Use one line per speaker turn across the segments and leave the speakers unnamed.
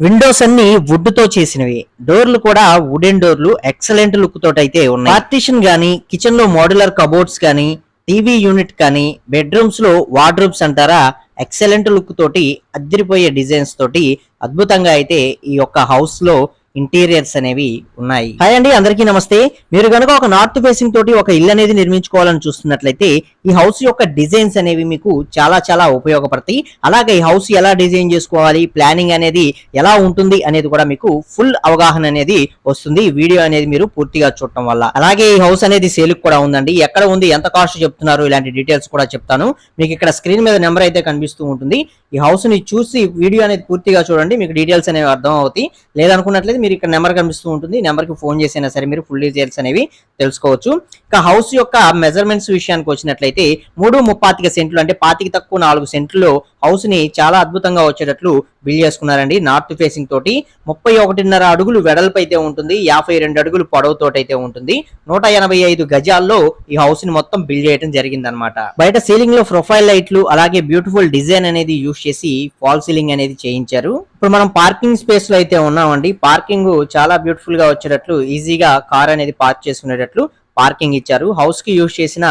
Windows అన్ని వుడ్తో చేసినవి. డోర్లు కూడా వుడెన్ డోర్లు ఎక్సలెంట్ లుక్ తోటి అయితే ఉన్నాయి. పార్టీషన్ గానీ కిచెన్లో మోడ్యులర్ కబోర్డ్స్ కానీ టీవీ యూనిట్ కానీ బెడ్రూమ్స్లో వార్డ్రూమ్స్ అంటారా ఎక్సలెంట్ లుక్ తోటి అదిరిపోయే డిజైన్స్ తోటి అద్భుతంగా అయితే ఈ యొక్క హౌస్లో ఇంటీరియర్స్ అనేవి ఉన్నాయి. హాయ్ అండి అందరికీ నమస్తే. మీరు కనుక ఒక నార్త్ ఫేసింగ్ తోటి ఒక ఇల్లు అనేది నిర్మించుకోవాలని చూస్తున్నట్లయితే ఈ హౌస్ యొక్క డిజైన్స్ అనేవి మీకు చాలా చాలా ఉపయోగపడతాయి. అలాగే ఈ హౌస్ ఎలా డిజైన్ చేసుకోవాలి ప్లానింగ్ అనేది ఎలా ఉంటుంది అనేది కూడా మీకు ఫుల్ అవగాహన అనేది వస్తుంది. వీడియో అనేది మీరు పూర్తిగా చూడటం వల్ల. అలాగే ఈ హౌస్ అనేది సేల్ కూడా ఉందండి. ఎక్కడ ఉంది ఎంత కాస్ట్ చెప్తున్నారు ఇలాంటి డీటెయిల్స్ కూడా చెప్తాను. మీకు ఇక్కడ స్క్రీన్ మీద నెంబర్ అయితే కనిపిస్తూ ఉంటుంది. ఈ హౌస్ని చూసి వీడియో అనేది పూర్తిగా చూడండి. మీకు డీటెయిల్స్ అనేవి అర్థం అవుతాయి లేదనుకున్నట్లయితే మీరు ఇక్కడ నెంబర్ కనిపిస్తూ ఉంటుంది. నెంబర్కి ఫోన్ చేసినా సరే మీరు ఫుల్ డీటెయిల్స్ అనేవి తెలుసుకోవచ్చు. ఇక హౌస్ యొక్క మెజర్మెంట్స్ విషయానికి వచ్చినట్లయితే మూడు ముప్పాతిక సెంట్లు అంటే పాతికి తక్కువ నాలుగు సెంట్లు హౌస్ని చాలా అద్భుతంగా వచ్చేటట్లు బిల్డ్ చేసుకున్నారండి. నార్త్ ఫేసింగ్ తోటి ముప్పై ఒకటిన్నర అడుగులు వెడల్పు అయితే ఉంటుంది. యాభై రెండు అడుగులు పొడవుతోటి అయితే ఉంటుంది. నూట ఎనభై ఐదు గజాల్లో ఈ హౌస్ని మొత్తం బిల్డ్ చేయడం జరిగింది అనమాట బయట సీలింగ్లో ప్రొఫైల్ లైట్లు అలాగే బ్యూటిఫుల్ డిజైన్ అనేది యూస్ చేసి ఫాల్ సీలింగ్ అనేది చేయించారు. ఇప్పుడు మనం పార్కింగ్ స్పేస్లో అయితే ఉన్నామండి. పార్కింగ్ చాలా బ్యూటిఫుల్గా వచ్చేటట్లు ఈజీగా కార్ అనేది పార్క్ చేసుకునేటట్లు పార్కింగ్ ఇచ్చారు. హౌస్కి యూజ్ చేసిన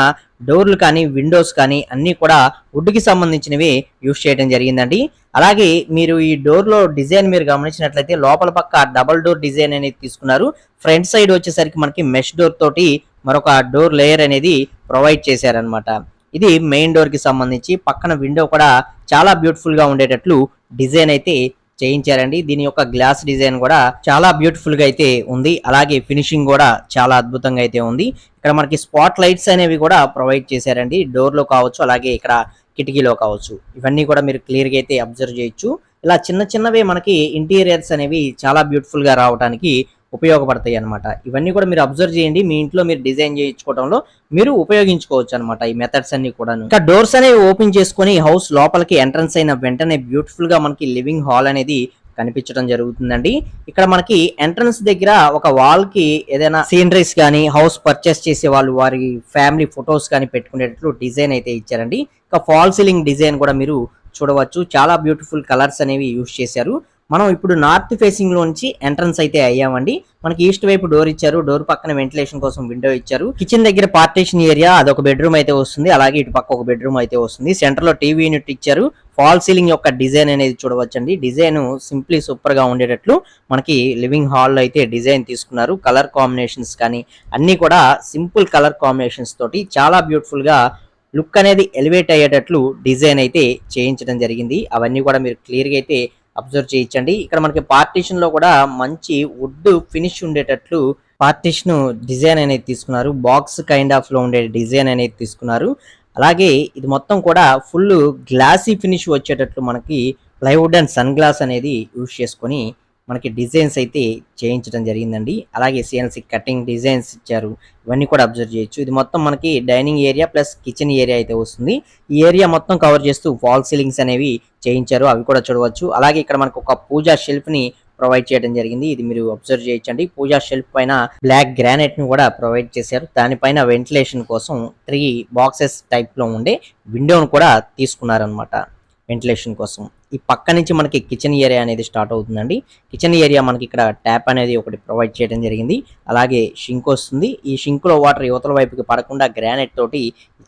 డోర్లు కానీ విండోస్ కానీ అన్ని కూడా వుడ్కి సంబంధించినవి యూస్ చేయడం జరిగిందండి. అలాగే మీరు ఈ డోర్లో డిజైన్ మీరు గమనించినట్లయితే లోపల పక్క డబల్ డోర్ డిజైన్ అనేది తీసుకున్నారు. ఫ్రంట్ సైడ్ వచ్చేసరికి మనకి మెష్ డోర్ తోటి మరొక డోర్ లేయర్ అనేది ప్రొవైడ్ చేశారనమాట ఇది మెయిన్ డోర్కి సంబంధించి పక్కన విండో కూడా చాలా బ్యూటిఫుల్గా ఉండేటట్లు డిజైన్ అయితే చేయించారండి. దీని యొక్క గ్లాస్ డిజైన్ కూడా చాలా బ్యూటిఫుల్గా అయితే ఉంది. అలాగే ఫినిషింగ్ కూడా చాలా అద్భుతంగా అయితే ఉంది. ఇక్కడ మనకి స్పాట్ లైట్స్ అనేవి కూడా ప్రొవైడ్ చేశారండి. డోర్లో కావచ్చు అలాగే ఇక్కడ కిటికీలో కావచ్చు. ఇవన్నీ కూడా మీరు క్లియర్గా అయితే అబ్జర్వ్ చేయొచ్చు. ఇలా చిన్న చిన్నవి మనకి ఇంటీరియర్స్ అనేవి చాలా బ్యూటిఫుల్గా రావడానికి ఉపయోగపడతాయి అన్నమాట. ఇవన్నీ కూడా మీరు అబ్జర్వ్ చేయండి. మీ ఇంట్లో మీరు డిజైన్ చేయించుకోవడంలో మీరు ఉపయోగించుకోవచ్చు అనమాట ఈ మెథడ్స్ అన్ని కూడా ఇంకా డోర్స్ అనేవి ఓపెన్ చేసుకొని హౌస్ లోపలికి ఎంట్రన్స్ అయిన వెంటనే బ్యూటిఫుల్గా మనకి లివింగ్ హాల్ అనేది కనిపించడం జరుగుతుందండి. ఇక్కడ మనకి ఎంట్రన్స్ దగ్గర ఒక వాల్కి ఏదైనా సీనరీస్ కానీ హౌస్ పర్చేస్ చేసే వాళ్ళు వారి ఫ్యామిలీ ఫొటోస్ కానీ పెట్టుకునేటట్లు డిజైన్ అయితే ఇచ్చారండి. ఇంకా ఫాల్ సీలింగ్ డిజైన్ కూడా మీరు చూడవచ్చు. చాలా బ్యూటిఫుల్ కలర్స్ అనేవి యూస్ చేశారు. మనం ఇప్పుడు నార్త్ ఫేసింగ్ లోంచి ఎంట్రన్స్ అయితే అయ్యామండి. మనకి ఈస్ట్ వైపు డోర్ ఇచ్చారు. డోర్ పక్కన వెంటిలేషన్ కోసం విండో ఇచ్చారు. కిచెన్ దగ్గర పార్టీషన్ ఏరియా అదొక బెడ్రూమ్ అయితే వస్తుంది. అలాగే ఇటు పక్క ఒక బెడ్రూమ్ అయితే వస్తుంది. సెంటర్లో టీవీ యూనిట్ ఇచ్చారు. ఫాల్ సీలింగ్ యొక్క డిజైన్ అనేది చూడవచ్చండి. డిజైన్ సింప్లీ సూపర్గా ఉండేటట్లు మనకి లివింగ్ హాల్ అయితే డిజైన్ తీసుకున్నారు. కలర్ కాంబినేషన్స్ కానీ అన్ని కూడా సింపుల్ కలర్ కాంబినేషన్స్ తోటి చాలా బ్యూటిఫుల్గా లుక్ అనేది ఎలివేట్ అయ్యేటట్లు డిజైన్ అయితే చేయించడం జరిగింది. అవన్నీ కూడా మీరు క్లియర్గా అయితే అబ్జర్వ్ చేయించండి. ఇక్కడ మనకి పార్టీషన్లో కూడా మంచి వుడ్ ఫినిష్ ఉండేటట్లు పార్టీషన్ డిజైన్ అనేది తీసుకున్నారు. బాక్స్ కైండ్ ఆఫ్లో ఉండే డిజైన్ అనేది తీసుకున్నారు. అలాగే ఇది మొత్తం కూడా ఫుల్ గ్లాసీ ఫినిష్ వచ్చేటట్లు మనకి ప్లైవుడ్ అండ్ సన్ గ్లాస్ అనేది యూజ్ చేసుకొని మనకి డిజైన్స్ అయితే చేయించడం జరిగిందండి. అలాగే సిఎన్సి కటింగ్ డిజైన్స్ ఇచ్చారు. ఇవన్నీ కూడా అబ్జర్వ్ చేయొచ్చు. ఇది మొత్తం మనకి dining area plus kitchen area అయితే వస్తుంది. ఈ ఏరియా మొత్తం కవర్ చేస్తూ ఫాల్ సీలింగ్స్ అనేవి చేయించారు. అవి కూడా చూడవచ్చు. అలాగే ఇక్కడ మనకు ఒక పూజా షెల్ఫ్ని ప్రొవైడ్ చేయడం జరిగింది. ఇది మీరు అబ్జర్వ్ చేయొచ్చండి. పూజా షెల్ఫ్ పైన బ్లాక్ గ్రానైట్ని కూడా ప్రొవైడ్ చేశారు. దానిపైన వెంటిలేషన్ కోసం త్రీ బాక్సెస్ టైప్లో ఉండే విండోను కూడా తీసుకున్నారనమాట వెంటిలేషన్ కోసం. ఈ పక్క నుంచి మనకి కిచెన్ ఏరియా అనేది స్టార్ట్ అవుతుందండి. కిచెన్ ఏరియా మనకి ఇక్కడ ట్యాప్ అనేది ఒకటి ప్రొవైడ్ చేయడం జరిగింది. అలాగే షింక్ వస్తుంది. ఈ షింక్లో వాటర్ యువతల వైపుకి పడకుండా గ్రానైట్ తోటి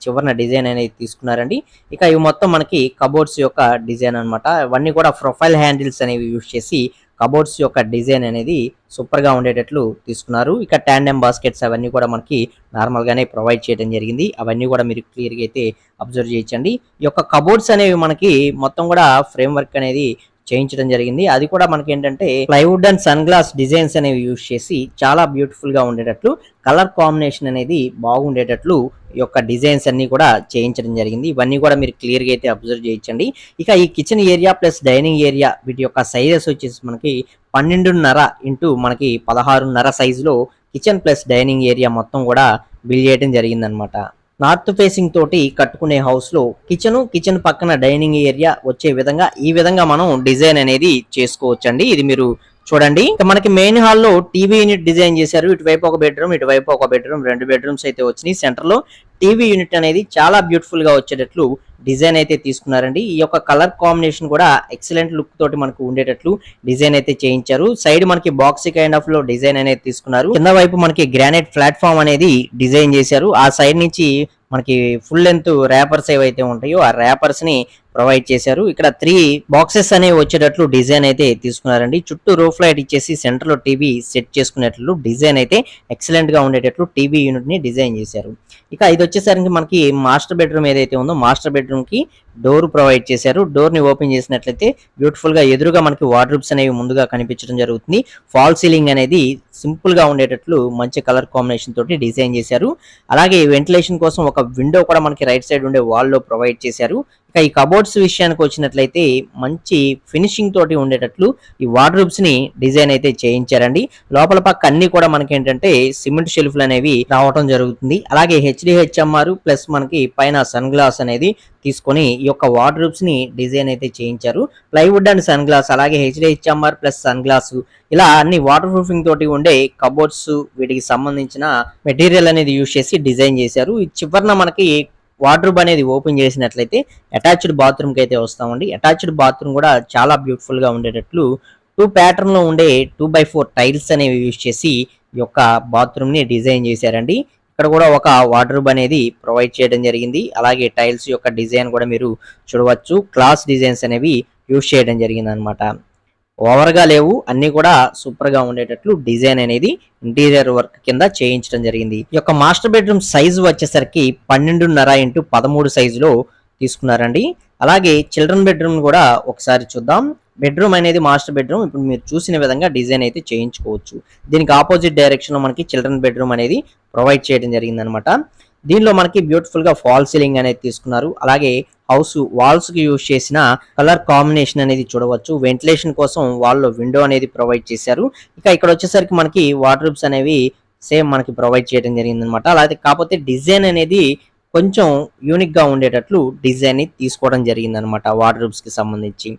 చివరిన డిజైన్ అనేది తీసుకున్నారండి. ఇక ఇవి మొత్తం మనకి కబోర్డ్స్ యొక్క డిజైన్ అనమాట ఇవన్నీ కూడా ప్రొఫైల్ హ్యాండిల్స్ అనేవి యూజ్ చేసి కబోర్డ్స్ యొక్క డిజైన్ అనేది సూపర్గా ఉండేటట్లు తీసుకున్నారు. ఇక ట్యాండమ్ బాస్కెట్స్ అవన్నీ కూడా మనకి నార్మల్ గానే ప్రొవైడ్ చేయడం జరిగింది. అవన్నీ కూడా మీరు క్లియర్గా అయితే అబ్జర్వ్ చేయించండి ఈ యొక్క కబోర్డ్స్ అనేవి మనకి మొత్తం కూడా ఫ్రేమ్ వర్క్ అనేది చేయించడం జరిగింది. అది కూడా మనకి ఏంటంటే plywood and sun glass designs అనేవి యూజ్ చేసి చాలా బ్యూటిఫుల్గా ఉండేటట్లు కలర్ కాంబినేషన్ అనేది బాగుండేటట్లు ఈ యొక్క డిజైన్స్ అన్ని కూడా చేయించడం జరిగింది. ఇవన్నీ కూడా మీరు క్లియర్గా అయితే అబ్జర్వ్ చేయించండి ఇక ఈ kitchen area plus dining area వీటి యొక్క సైజెస్ వచ్చేసి మనకి పన్నెండున్నర ఇంటూ మనకి పదహారున్నర సైజులో కిచెన్ ప్లస్ డైనింగ్ ఏరియా మొత్తం కూడా బిల్ చేయడం జరిగిందనమాట నార్త్ ఫేసింగ్ తోటి కట్టుకునే హౌస్లో కిచెన్ కిచెన్ పక్కన డైనింగ్ ఏరియా వచ్చే విధంగా ఈ విధంగా మనం డిజైన్ అనేది చేసుకోవచ్చండి. ఇది మీరు చూడండి. మనకి మెయిన్ హాల్లో టీవీ యూనిట్ డిజైన్ చేశారు. ఇటువైపు ఒక బెడ్రూమ్ ఇటువైపు ఒక బెడ్రూమ్ రెండు బెడ్రూమ్స్ అయితే వచ్చినాయి. సెంటర్లో టీవీ యూనిట్ అనేది చాలా బ్యూటిఫుల్గా వచ్చేటట్లు డిజైన్ అయితే తీసుకున్నారండి. ఈ యొక్క కలర్ కాంబినేషన్ కూడా ఎక్సలెంట్ లుక్ తోటి మనకు ఉండేటట్లు డిజైన్ అయితే చేయించారు. సైడ్ మనకి బాక్స్ కైండ్ ఆఫ్లో డిజైన్ అనేది తీసుకున్నారు. కింద వైపు మనకి గ్రానైట్ ప్లాట్ఫామ్ అనేది డిజైన్ చేశారు. ఆ సైడ్ నుంచి మనకి ఫుల్ లెంత్ ర్యాపర్స్ ఏవైతే ఉంటాయో ఆ ర్యాపర్స్ని ప్రొవైడ్ చేశారు. ఇక్కడ త్రీ బాక్సెస్ అనేవి వచ్చేటట్లు డిజైన్ అయితే తీసుకున్నారండి. చుట్టూ రూఫ్ లైట్ ఇచ్చేసి సెంటర్లో టీవీ సెట్ చేసుకునేటట్లు డిజైన్ అయితే ఎక్సలెంట్గా ఉండేటట్లు టీవీ యూనిట్ని డిజైన్ చేశారు. ఇక ఇది వచ్చేసరికి మనకి మాస్టర్ బెడ్రూమ్ ఏదైతే ఉందో మాస్టర్ బెడ్రూమ్కి డోర్ ప్రొవైడ్ చేశారు. డోర్ని ఓపెన్ చేసినట్లయితే బ్యూటిఫుల్గా ఎదురుగా మనకి వార్డ్రూబ్స్ అనేవి ముందుగా కనిపించడం జరుగుతుంది. ఫాల్ సీలింగ్ అనేది సింపుల్గా ఉండేటట్లు మంచి కలర్ కాంబినేషన్ తోటి డిజైన్ చేశారు. అలాగే వెంటిలేషన్ కోసం ఒక విండో కూడా మనకి రైట్ సైడ్ ఉండే వాల్లో ప్రొవైడ్ చేశారు. ఇక ఈ కబోర్డ్స్ విషయానికి వచ్చినట్లయితే మంచి ఫినిషింగ్ తోటి ఉండేటట్లు ఈ వార్డ్రూబ్స్ని డిజైన్ అయితే చేయించారండి. లోపల పక్క అన్ని కూడా మనకి ఏంటంటే సిమెంట్ షెల్ఫ్లు అనేవి రావటం జరుగుతుంది. అలాగే హెచ్డిహెచ్ఎంఆర్ ప్లస్ మనకి పైన సన్ గ్లాస్ అనేది తీసుకొని ఈ యొక్క వార్డ్రూబ్స్ని డిజైన్ అయితే చేయించారు. ప్లైవుడ్ అండ్ సన్ గ్లాస్ అలాగే హెచ్డిహెచ్ఎంఆర్ ప్లస్ సన్ గ్లాస్ ఇలా అన్ని వాటర్ ప్రూఫింగ్ తోటి ఉండే కబోర్డ్స్ వీటికి సంబంధించిన మెటీరియల్ అనేది యూజ్ చేసి డిజైన్ చేశారు. చివరిన చివరన మనకి వార్డ్రూబ్ అనేది ఓపెన్ చేసినట్లయితే అటాచ్డ్ బాత్రూమ్కి అయితే వస్తామండి. అటాచ్డ్ బాత్రూమ్ కూడా చాలా బ్యూటిఫుల్గా ఉండేటట్లు టూ ప్యాటర్న్లో ఉండే టూ బై ఫోర్ టైల్స్ అనేవి యూజ్ చేసి ఈ యొక్క బాత్రూమ్ని డిజైన్ చేశారండి. ఇక్కడ కూడా ఒక వాటర్బ్ అనేది ప్రొవైడ్ చేయడం జరిగింది. అలాగే టైల్స్ యొక్క డిజైన్ కూడా మీరు చూడవచ్చు. క్లాస్ డిజైన్స్ అనేవి యూజ్ చేయడం జరిగింది అనమాట ఓవర్గా లేవు. అన్ని కూడా సూపర్గా ఉండేటట్లు డిజైన్ అనేది ఇంటీరియర్ వర్క్ కింద చేయించడం జరిగింది. ఈ యొక్క మాస్టర్ బెడ్రూమ్ సైజు వచ్చేసరికి పన్నెండున్నర ఇంటూ పదమూడు సైజులో తీసుకున్నారండి. అలాగే చిల్డ్రన్ బెడ్రూమ్ కూడా ఒకసారి చూద్దాం. బెడ్రూమ్ అనేది మాస్టర్ బెడ్రూమ్ ఇప్పుడు మీరు చూసిన విధంగా డిజైన్ అయితే చేయించుకోవచ్చు. దీనికి ఆపోజిట్ డైరెక్షన్లో మనకి చిల్డ్రన్ బెడ్రూమ్ అనేది ప్రొవైడ్ చేయడం జరిగింది అనమాట దీనిలో మనకి బ్యూటిఫుల్గా ఫాల్ సీలింగ్ అనేది తీసుకున్నారు. అలాగే హౌస్ వాల్స్కి యూజ్ చేసిన కలర్ కాంబినేషన్ అనేది చూడవచ్చు. వెంటిలేషన్ కోసం వాల్లో విండో అనేది ప్రొవైడ్ చేశారు. ఇక ఇక్కడ వచ్చేసరికి మనకి వాటర్ అనేవి సేమ్ మనకి ప్రొవైడ్ చేయడం జరిగిందనమాట అలాగే కాకపోతే డిజైన్ అనేది కొంచెం యూనిక్గా ఉండేటట్లు డిజైన్ని తీసుకోవడం జరిగింది అనమాట వార్డ్రూబ్స్కి సంబంధించి.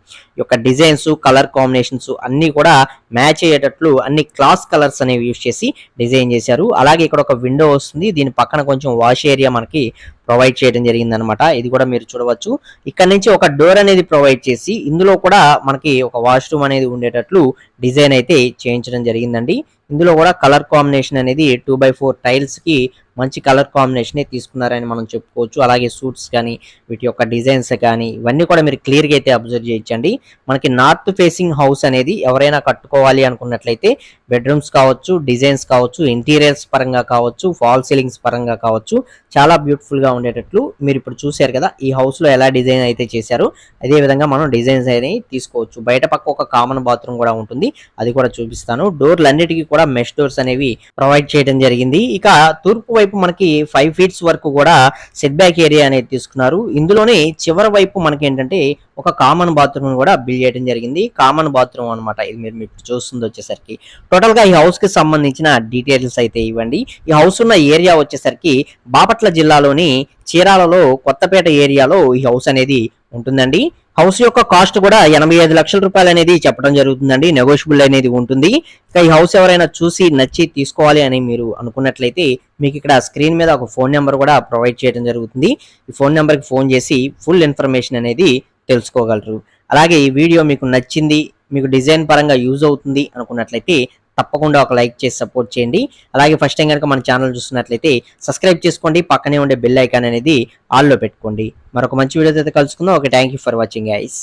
యొక్క డిజైన్స్ కలర్ కాంబినేషన్స్ అన్ని కూడా మ్యాచ్ అయ్యేటట్లు అన్ని క్లాస్ కలర్స్ అనేవి యూస్ చేసి డిజైన్ చేశారు. అలాగే ఇక్కడ ఒక విండో వస్తుంది. దీని పక్కన కొంచెం వాష్ ఏరియా మనకి ప్రొవైడ్ చేయడం జరిగింది అనమాట ఇది కూడా మీరు చూడవచ్చు. ఇక్కడ నుంచి ఒక డోర్ అనేది ప్రొవైడ్ చేసి ఇందులో కూడా మనకి ఒక వాష్రూమ్ అనేది ఉండేటట్లు డిజైన్ అయితే చేయించడం జరిగిందండి. ఇందులో కూడా కలర్ కాంబినేషన్ అనేది టూ బై ఫోర్ టైల్స్కి మంచి కలర్ కాంబినేషన్ తీసుకున్నారని మనం చెప్పుకోవచ్చు. అలాగే సూట్స్ కానీ వీటి యొక్క డిజైన్స్ కానీ ఇవన్నీ కూడా మీరు క్లియర్గా అయితే అబ్జర్వ్ చేయించండి. మనకి నార్త్ ఫేసింగ్ హౌస్ అనేది ఎవరైనా కట్టుకోవాలి అనుకున్నట్లయితే బెడ్రూమ్స్ కావచ్చు డిజైన్స్ కావచ్చు ఇంటీరియర్స్ పరంగా కావచ్చు ఫాల్ సీలింగ్స్ పరంగా కావచ్చు చాలా బ్యూటిఫుల్గా ఉండేటట్లు మీరు ఇప్పుడు చూశారు కదా ఈ హౌస్లో ఎలా డిజైన్ అయితే చేశారో అదే విధంగా మనం డిజైన్స్ అనేవి తీసుకోవచ్చు. బయట పక్క ఒక కామన్ బాత్రూమ్ కూడా ఉంటుంది అది కూడా చూపిస్తాను. డోర్లు అన్నిటికీ కూడా మెష్ డోర్స్ అనేవి ప్రొవైడ్ చేయడం జరిగింది. ఇక తూర్పు వైపు మనకి ఫైవ్ ఫీట్స్ వరకు కూడా సెట్ బ్యాక్ ఏరియా అనేది తీసుకున్నారు. ఇందులోనే చివరి వైపు మనకి ఏంటంటే ఒక కామన్ బాత్రూమ్ కూడా బిల్డ్ చేయడం జరిగింది. కామన్ బాత్రూమ్ అన్నమాట ఇది మీరు ఇప్పుడు చూస్తుంది వచ్చేసరికి. టోటల్గా ఈ హౌస్కి సంబంధించిన డీటెయిల్స్ అయితే ఇవ్వండి. ఈ హౌస్ ఉన్న ఏరియా వచ్చేసరికి బాపట్ల జిల్లాలోని చీరాలలో కొత్తపేట ఏరియాలో ఈ హౌస్ అనేది ఉంటుందండి. హౌస్ యొక్క కాస్ట్ కూడా ఎనభై ఐదు లక్షల రూపాయలు అనేది చెప్పడం జరుగుతుందండి. నెగోషియబుల్ అనేది ఉంటుంది. ఇక ఈ హౌస్ ఎవరైనా చూసి నచ్చి తీసుకోవాలి అని మీరు అనుకున్నట్లయితే మీకు ఇక్కడ స్క్రీన్ మీద ఒక ఫోన్ నెంబర్ కూడా ప్రొవైడ్ చేయడం జరుగుతుంది. ఈ ఫోన్ నెంబర్కి ఫోన్ చేసి ఫుల్ ఇన్ఫర్మేషన్ అనేది తెలుసుకోగలరు. అలాగే ఈ వీడియో మీకు నచ్చింది మీకు డిజైన్ పరంగా యూజ్ అవుతుంది అనుకున్నట్లయితే తప్పకుండా ఒక లైక్ చేసి సపోర్ట్ చేయండి. అలాగే ఫస్ట్ టైం కనుక మన ఛానల్ చూస్తున్నట్లయితే సబ్స్క్రైబ్ చేసుకోండి. పక్కనే ఉండే బెల్ ఐకాన్ అనేది ఆల్లో పెట్టుకోండి. మరొక మంచి వీడియో అయితే కలుసుకుందాం. Okay thank you for watching guys